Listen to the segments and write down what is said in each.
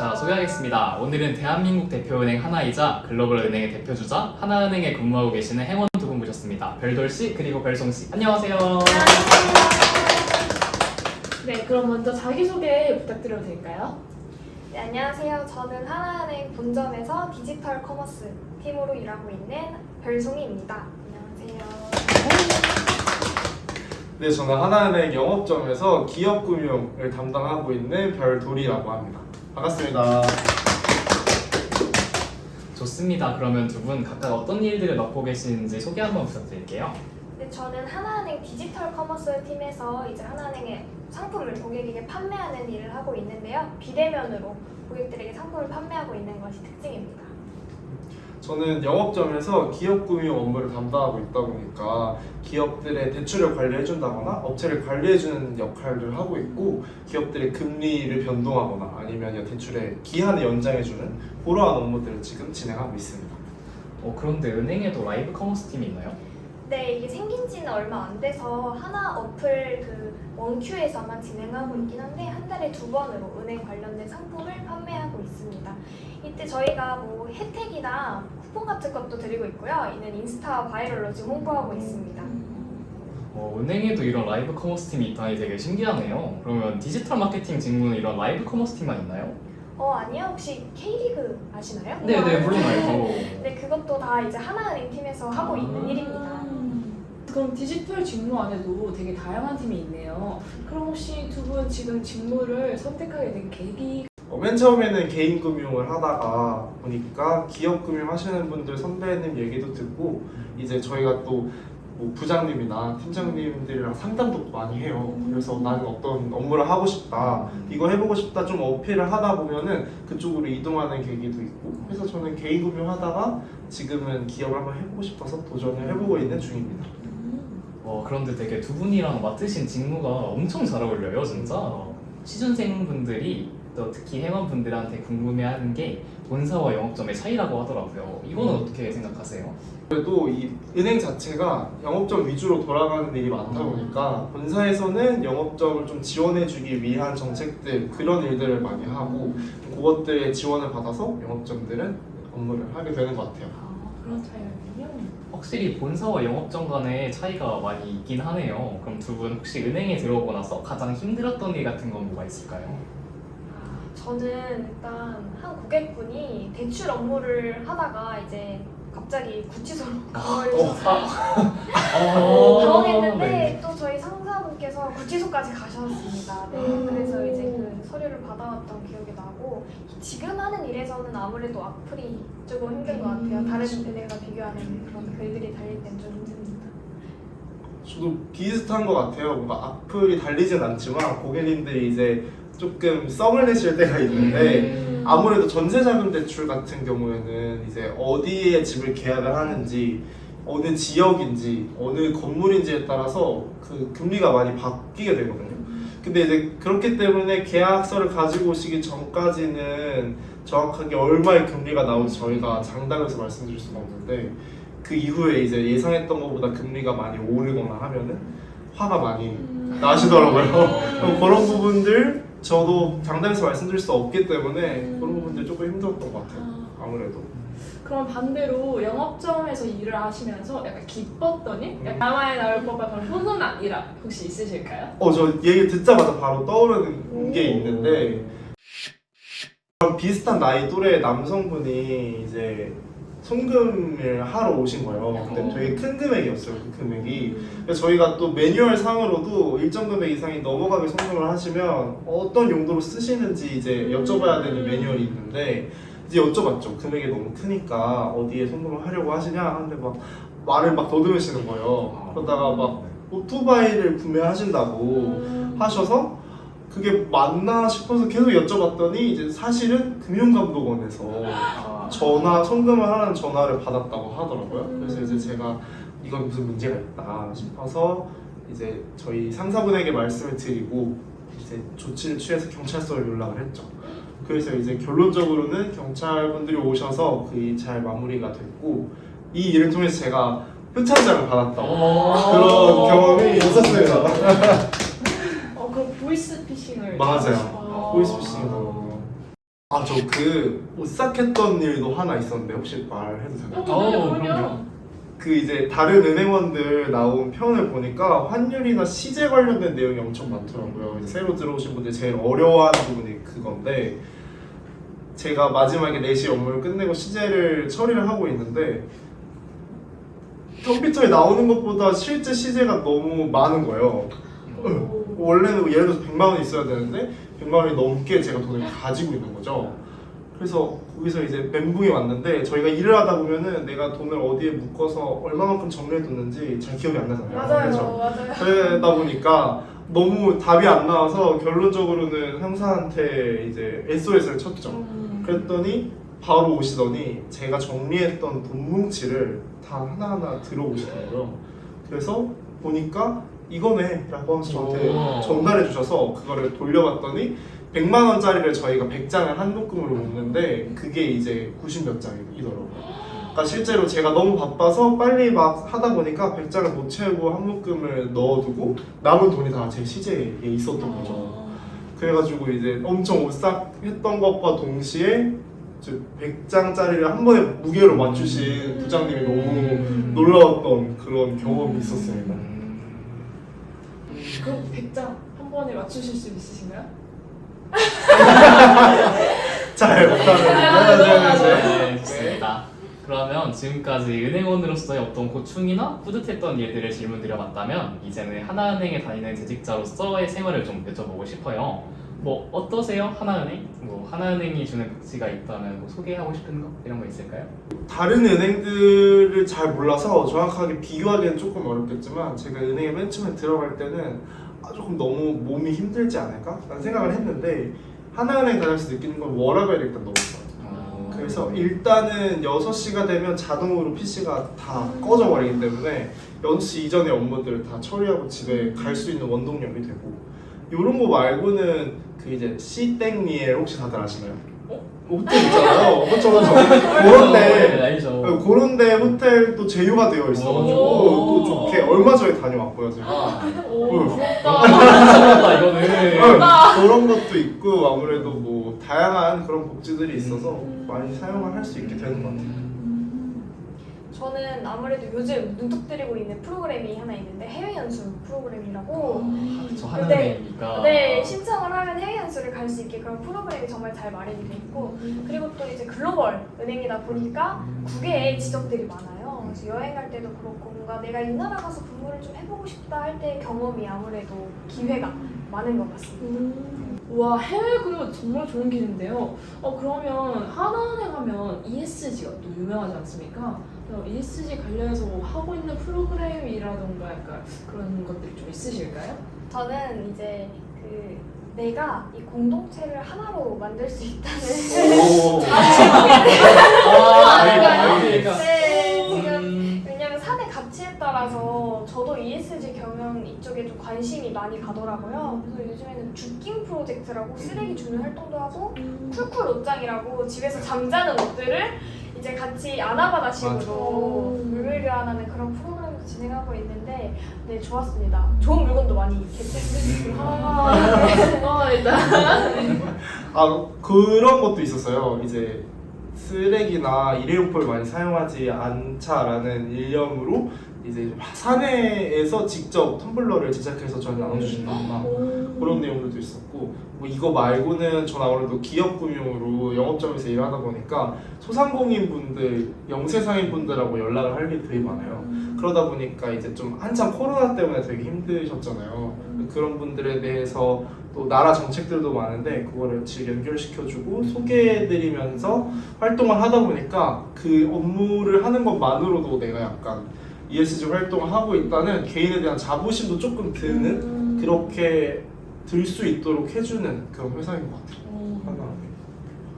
자, 소개하겠습니다. 오늘은 대한민국 대표은행 하나이자 글로벌 은행의 대표주자 하나은행에 근무하고 계시는 행원 두 분 모셨습니다. 별돌 씨 그리고 별송 씨. 안녕하세요. 네, 그럼 먼저 자기소개 부탁드려도 될까요? 네, 안녕하세요. 저는 하나은행 본점에서 디지털 커머스 팀으로 일하고 있는 별송이입니다. 안녕하세요. 네, 저는 하나은행 영업점에서 기업 금융을 담당하고 있는 별돌이라고 합니다. 반갑습니다. 좋습니다. 그러면 두 분 각각 어떤 일들을 맡고 계시는지 소개 한번 부탁드릴게요. 네, 저는 하나은행 디지털 커머스 팀에서 이제 하나은행의 상품을 고객에게 판매하는 일을 하고 있는데요. 비대면으로 고객들에게 상품을 판매하고 있는 것이 특징입니다. 저는 영업점에서 기업 금융 업무를 담당하고 있다 보니까 기업들의 대출을 관리해준다거나 업체를 관리해주는 역할을 하고 있고 기업들의 금리를 변동하거나 아니면 대출의 기한을 연장해주는 그러한 업무들을 지금 진행하고 있습니다. 어, 그런데 은행에도 라이브 커머스 팀이 있나요? 네, 이게 생긴 지는 얼마 안 돼서 하나 어플 그 원큐에서만 진행하고 있긴 한데 한 달에 두 번으로 은행 관련된 상품을 판매하고 있습니다. 이때 저희가 뭐 혜택이나 쿠폰 같은 것도 드리고 있고요. 이는 인스타 바이럴로 지금 홍보하고 있습니다. 어, 은행에도 이런 라이브 커머스 팀이 있다니 되게 신기하네요. 그러면 디지털 마케팅 직무는 이런 라이브 커머스 팀만 있나요? 어 아니요 혹시 K리그 아시나요? 네 네 물론 알고. 네 그것도 다 이제 하나은행 팀에서 하고 있는 일입니다. 그럼 디지털 직무 안에도 되게 다양한 팀이 있네요. 그럼 혹시 두 분 지금 직무를 선택하게 된 계기 어, 맨 처음에는 개인 금융을 하다가 보니까 기업 금융 하시는 분들 선배님 얘기도 듣고 이제 저희가 또 뭐 부장님이나 팀장님들이랑 상담도 많이 해요. 그래서 나는 어떤 업무를 하고 싶다, 이거 해보고 싶다 좀 어필을 하다 보면은 그쪽으로 이동하는 계기도 있고. 그래서 저는 개인 금융 하다가 지금은 기업을 한번 해보고 싶어서 도전을 해보고 있는 중입니다. 어, 그런데 되게 두 분이랑 맡으신 직무가 엄청 잘 어울려요, 진짜. 취준생 분들이 또 특히 회원분들한테 궁금해하는 게 본사와 영업점의 차이라고 하더라고요. 이거는 어떻게 생각하세요? 그래도 이 은행 자체가 영업점 위주로 돌아가는 일이 많다 보니까 본사에서는 영업점을 좀 지원해주기 위한 정책들 그런 일들을 많이 하고 그것들의 지원을 받아서 영업점들은 업무를 하게 되는 것 같아요. 아, 그런 차이군요. 확실히 본사와 영업점 간의 차이가 많이 있긴 하네요. 그럼 두 분 혹시 은행에 들어오고 나서 가장 힘들었던 일 같은 건 뭐가 있을까요? 아, 저는 일단 한 고객분이 대출 업무를 하다가 이제 갑자기 구치소로 가버리셔서 어, 당황했는데 네. 또 저희 상사분께서 구치소까지 가셨습니다. 네, 음. 그래서 이제 그 서류를 받아왔던 기억이 나고 지금 하는 일에서는 아무래도 악플이 조금 힘든 것 같아요. 다른 은행과 비교하는 그런 글들이 달릴 땐 좀 힘듭니다. 저도 비슷한 것 같아요. 뭔가 악플이 달리진 않지만 고객님들이 이제 조금 썸을 내실 때가 있는데 음. 아무래도 전세자금 대출 같은 경우에는 이제 어디에 집을 계약을 하는지 어느 지역인지 어느 건물인지에 따라서 그 금리가 많이 바뀌게 되거든요. 근데 이제 그렇기 때문에 계약서를 가지고 오시기 전까지는 정확하게 얼마의 금리가 나올지 저희가 장담해서 말씀드릴 수가 없는데 그 이후에 이제 예상했던 것보다 금리가 많이 오르거나 하면은 화가 많이 나시더라고요. 그럼 그런 부분들 저도 장담해서 말씀드릴 수 없기 때문에 그런 부분들 조금 힘들었던 것 같아요. 아무래도. 그럼 반대로 영업점에서 일을 하시면서 약간 기뻤던 일? 음. 드라마에 나올 법한 그런 훈훈한 일 혹시 있으실까요? 어, 저 얘기 듣자마자 바로 떠오르는 게 있는데 비슷한 나이 또래 남성분이 이제 송금을 하러 오신 거예요. 근데 어. 되게 큰 금액이었어요, 그 금액이. 그래서 저희가 또 매뉴얼 상으로도 일정 금액 이상이 넘어가게 송금을 하시면 어떤 용도로 쓰시는지 이제 여쭤봐야 되는 매뉴얼이 있는데 이제 여쭤봤죠. 금액이 너무 크니까 어디에 송금을 하려고 하시냐 하는데 막 말을 막 더듬으시는 거예요. 그러다가 막 오토바이를 구매하신다고 하셔서 그게 맞나 싶어서 계속 여쭤봤더니 이제 사실은 금융감독원에서 아, 전화 송금을 하는 전화를 받았다고 하더라고요. 그래서 이제 제가 이건 무슨 문제가 있다 싶어서 이제 저희 상사분에게 말씀을 드리고 이제 조치를 취해서 경찰서에 연락을 했죠. 그래서 이제 결론적으로는 경찰분들이 오셔서 그게 잘 마무리가 됐고 이 일을 통해서 제가 표창장을 받았다고 어. 그런 경험이 있었습니다. 어, 그럼 보이스 피싱을 맞아요. 아. 보이스피싱이 너무 아 저 그 오싹했던 일도 하나 있었는데 혹시 말해도 되나요? 어, 어, 그럼요. 그럼요. 그 이제 다른 은행원들 나온 편을 보니까 환율이나 시제 관련된 내용이 엄청 많더라고요. 이제 새로 들어오신 분들 제일 어려워하는 부분이 그건데 제가 마지막에 4시 업무를 끝내고 시제를 처리를 하고 있는데 컴퓨터에 나오는 것보다 실제 시제가 너무 많은 거예요. 오. 원래는 예를 들어서 100만 원이 있어야 되는데 100만 원이 넘게 제가 돈을 가지고 있는 거죠. 그래서 거기서 이제 멘붕이 왔는데 저희가 일을 하다 보면은 내가 돈을 어디에 묶어서 얼마만큼 정리해뒀는지 잘 기억이 안 나잖아요. 맞아요? 맞아요. 그러다 보니까 너무 답이 안 나와서 결론적으로는 형사한테 이제 SOS를 쳤죠. 음. 그랬더니 바로 오시더니 제가 정리했던 돈 뭉치를 다 하나하나 들어오시더라고요. 그래서 보니까 이거네 라고 하면서 저한테 오. 전달해 주셔서 그거를 돌려봤더니 100만 원짜리를 저희가 100장을 한 묶음으로 묶는데 그게 이제 90 몇 장이더라고요. 그러니까 실제로 제가 너무 바빠서 빨리 막 하다 보니까 100장을 못 채우고 한 묶음을 넣어두고 남은 돈이 다 제 시제에 있었던 거죠. 어. 그래가지고 이제 엄청 오싹했던 것과 동시에 100장짜리를 한 번에 무게로 맞추신 부장님이 너무 음. 놀라웠던 그런 경험이 있었습니다. 음. 그럼 100장 한 번에 맞추실 수 있으신가요? 잘 아, 못하는 네, 좋습니다. 그러면 지금까지 은행원으로서의 어떤 고충이나 뿌듯했던 일들을 질문드려봤다면 이제는 하나은행에 다니는 재직자로서의 생활을 좀 여쭤보고 싶어요. 뭐 어떠세요? 하나은행? 뭐 하나은행이 주는 가치가 있다면 뭐 소개하고 싶은 거 이런 거 있을까요? 다른 은행들을 잘 몰라서 정확하게 비교하기는 조금 어렵겠지만 제가 은행에 맨 처음에 들어갈 때는 아, 조금 너무 몸이 힘들지 않을까? 라는 생각을 했는데 하나은행 다니면서 느끼는 건 워라벨이 일단 너무 좋아요. 어, 그래서 일단은 6시가 되면 자동으로 PC가 다 꺼져버리기 때문에 6시 이전의 업무들을 다 처리하고 집에 갈 수 있는 원동력이 되고 이런 거 말고는 그 이제 시땡리엘 혹시 다들 아시나요? 어? 호텔 있잖아요. 그렇죠, 그렇죠. 네, 그런데 알죠. 그런데 호텔도 제휴가 되어 있어가지고 오. 또 좋게 얼마 전에 다녀왔고요 제가. 오, 어. 부럽다. 잘한다 이거는. 어, 그런 것도 있고 아무래도 뭐 다양한 그런 복지들이 있어서 음. 많이 사용을 할 수 있게 되는 것 같아요. 저는 아무래도 요즘 눈독 들이고 있는 프로그램이 하나 있는데 해외 연수 프로그램이라고 저 네. 하나은행이니까. 네 신청을 하면 해외 연수를 갈 수 있게 그런 프로그램이 정말 잘 마련이 돼 있고 그리고 또 이제 글로벌 은행이다 보니까 국외에 지점들이 많아요. 그래서 여행 갈 때도 그렇고 뭔가 내가 이 나라 가서 근무를 좀 해보고 싶다 할 때 경험이 아무래도 기회가 많은 것 같습니다. 음. 와 해외 근무 정말 좋은 길인데요. 어 그러면 하나은행 하면 ESG가 또 유명하지 않습니까? 그래서 ESG 관련해서 뭐 하고 있는 프로그램이라던가 약간 그런 것들이 좀 있으실까요? 저는 이제 그 내가 이 공동체를 하나로 만들 수 있다는 오. 아. 네, 지금 음. 왜냐면 사내 가치에 따라서 저도 ESG 경영 이쪽에 좀 관심이 많이 가더라고요. 그래서 요즘에는 주킹 프로젝트라고 쓰레기 줍는 활동도 하고 쿨쿨 옷장이라고 집에서 잠자는 옷들을 이제 같이 아나바나 식으로 맞아. 물밀 교환하는 그런 프로그램도 진행하고 있는데 네 좋았습니다. 좋은 물건도 많이 개최했습니다. 아, 어, 일단 아 그런 것도 있었어요. 이제 쓰레기나 일회용품을 많이 사용하지 않자라는 일념으로 이제 사내에서 직접 텀블러를 제작해서 저한테 나눠주신다거나 그런 내용들도 있었고 뭐 이거 말고는 전 아무래도 기업 금융으로 영업점에서 일하다 보니까 소상공인 분들, 영세상인 분들하고 연락을 할 일이 되게 많아요. 그러다 보니까 이제 좀 한참 코로나 때문에 되게 힘드셨잖아요. 그런 분들에 대해서 또 나라 정책들도 많은데 그거를 질 연결시켜주고 소개해드리면서 활동을 하다 보니까 그 업무를 하는 것만으로도 내가 약간 ESG 활동을 하고 있다는 개인에 대한 자부심도 조금 드는 음. 그렇게 들 수 있도록 해주는 그런 회사인 것 같아요. 어, 하나.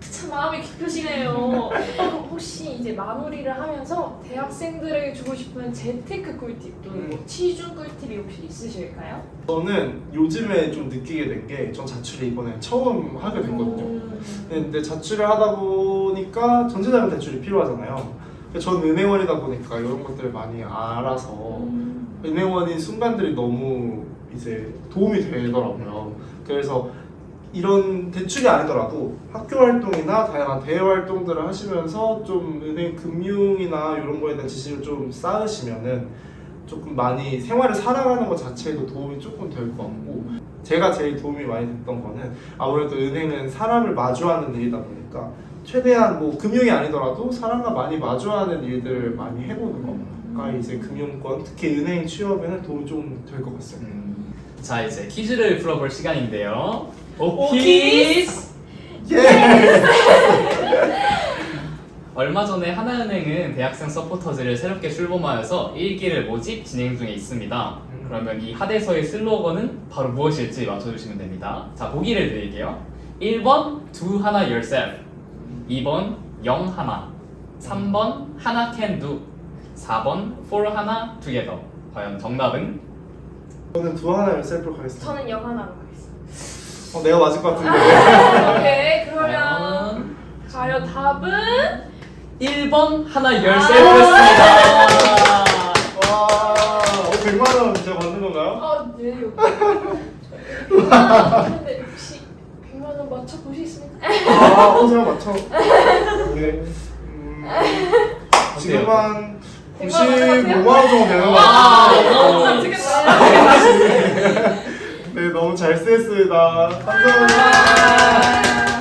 참 마음이 깊으시네요. 어, 그럼 혹시 이제 마무리를 하면서 대학생들에게 주고 싶은 재테크 꿀팁 또는 뭐 취준 꿀팁이 혹시 있으실까요? 저는 요즘에 좀 느끼게 된 게 전 자취를 이번에 처음 하게 됐거든요. 음. 근데 자취를 하다 보니까 전세자금 대출이 필요하잖아요. 전 은행원이다 보니까 이런 것들을 많이 알아서 음. 은행원인 순간들이 너무 이제 도움이 되더라고요. 그래서 이런 대출이 아니더라도 학교 활동이나 다양한 대외 활동들을 하시면서 좀 은행 금융이나 이런 거에 대한 지식을 좀 쌓으시면은 조금 많이 생활을 살아가는 것 자체에도 도움이 조금 될 것 같고 제가 제일 도움이 많이 됐던 거는 아무래도 은행은 사람을 마주하는 일이다 보니까 최대한 뭐 금융이 아니더라도 사람과 많이 마주하는 일들을 많이 해보는 거가 이제 금융권 특히 은행 취업에는 도움이 좀 될 것 같습니다. 음, 자 이제 퀴즈를 풀어볼 시간인데요. 오키스! 예. 얼마 전에 하나은행은 대학생 서포터즈를 새롭게 출범하여서 1기를 모집 진행 중에 있습니다. 음. 그러면 이 하대서의 슬로건은 바로 무엇일지 맞춰주시면 됩니다. 자 보기를 드릴게요. 1번 do 하나 yourself 2번 영 하나 3번 하나 can do 4번 for 하나 together 과연 정답은? 저는 두 하나 열셀프로 가겠습니다. 저는 영화나로 가겠습니다. 어, 내가 맞을 것 같은데. 오케이 그러면 과연 과연 답은 1번 하나 yourself였습니다. 와, 어, 100만 원 진짜 받는 건가요? 아, 네. 아, 근데 혹시 100만 원 맞춰 보시겠습니까? 아, 어, 제가 맞춰. 네. 음, 지금 한 95만 원 정도 되는 것 와, 같아요. 너무 멋지겠다. 네, 너무 잘 쓰겠습니다. 감사합니다.